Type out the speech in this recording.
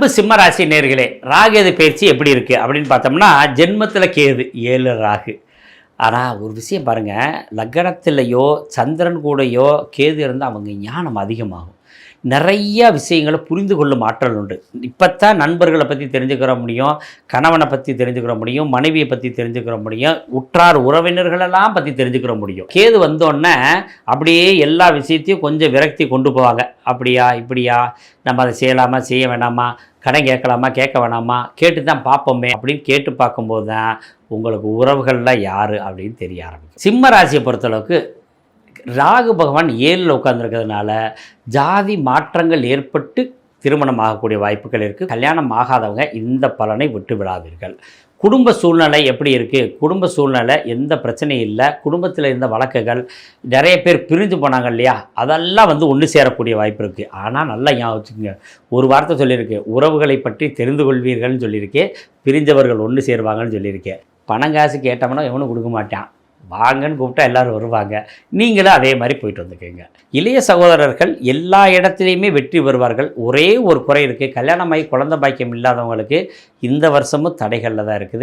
அன்பு சிம்ம ராசி நேர்களே ராகேது பயிற்சி எப்படி இருக்குது அப்படின்னு பார்த்தோம்னா ஜென்மத்தில் கேது ஏழு ராகு. ஆனால் ஒரு விஷயம் பாருங்கள் லக்னத்திலேயோ சந்திரன் கூடயோ கேது இருந்தால் அவங்க ஞானம் அதிகமாகும். நிறைய விஷயங்களை புரிந்து கொள்ளும் ஆற்றல் உண்டு. இப்போத்தான் நண்பர்களை பற்றி தெரிஞ்சுக்கிற முடியும் கணவனை பற்றி தெரிஞ்சுக்கிற முடியும் மனைவியை பற்றி தெரிஞ்சுக்கிற முடியும் உற்றார் உறவினர்களெல்லாம் பற்றி தெரிஞ்சுக்கிற முடியும். கேது வந்தோடனே அப்படியே எல்லா விஷயத்தையும் கொஞ்சம் விரக்தி கொண்டு போவாங்க. அப்படியா இப்படியா நம்ம அதை செய்யலாமா செய்ய வேணாமா கடன் கேட்கலாமா கேட்க வேணாமா கேட்டு தான் பார்ப்போமே அப்படின்னு கேட்டு பார்க்கும்போது தான் உங்களுக்கு உறவுகளில் யார் அப்படின்னு தெரிய ஆரம்பிக்கும். சிம்ம ராசியை பொறுத்தளவுக்கு ராகு பகவான் ஏழில் உட்காந்துருக்கிறதுனால ஜாதி மாற்றங்கள் ஏற்பட்டு திருமணம் ஆகக்கூடிய வாய்ப்புகள் இருக்குது கல்யாணம் ஆகாதவங்க இந்த பலனை விட்டு விடாதீர்கள். குடும்ப சூழ்நிலை எப்படி இருக்குது குடும்ப சூழ்நிலை எந்த பிரச்சனையும் இல்லை. குடும்பத்தில் இருந்த வழக்குகள் நிறைய பேர் பிரிஞ்சு போனாங்க இல்லையா? அதெல்லாம் வந்து ஒன்று சேரக்கூடிய வாய்ப்பு இருக்குது ஆனால் நல்லா ஞாபகம் வச்சுக்கோங்க. ஒரு வார்த்தை சொல்லியிருக்கு. உறவுகளை பற்றி தெரிந்து கொள்வீர்கள்னு சொல்லியிருக்கேன் பிரிஞ்சவர்கள் ஒன்று சேருவாங்கன்னு சொல்லியிருக்கேன் பணம் காசு கேட்டோம்னா எவனும் கொடுக்க மாட்டான். வாங்கன்னு கூப்பிட்டா எல்லோரும் வருவாங்க. நீங்களும் அதே மாதிரி போயிட்டு வந்துக்கோங்க. இளைய சகோதரர்கள் எல்லா இடத்துலையுமே வெற்றி பெறுவார்கள். ஒரே ஒரு குறை இருக்குது கல்யாணமாகி குழந்தை பாக்கியம் இல்லாதவங்களுக்கு இந்த வருஷமும் தடைகளில் தான் இருக்குது.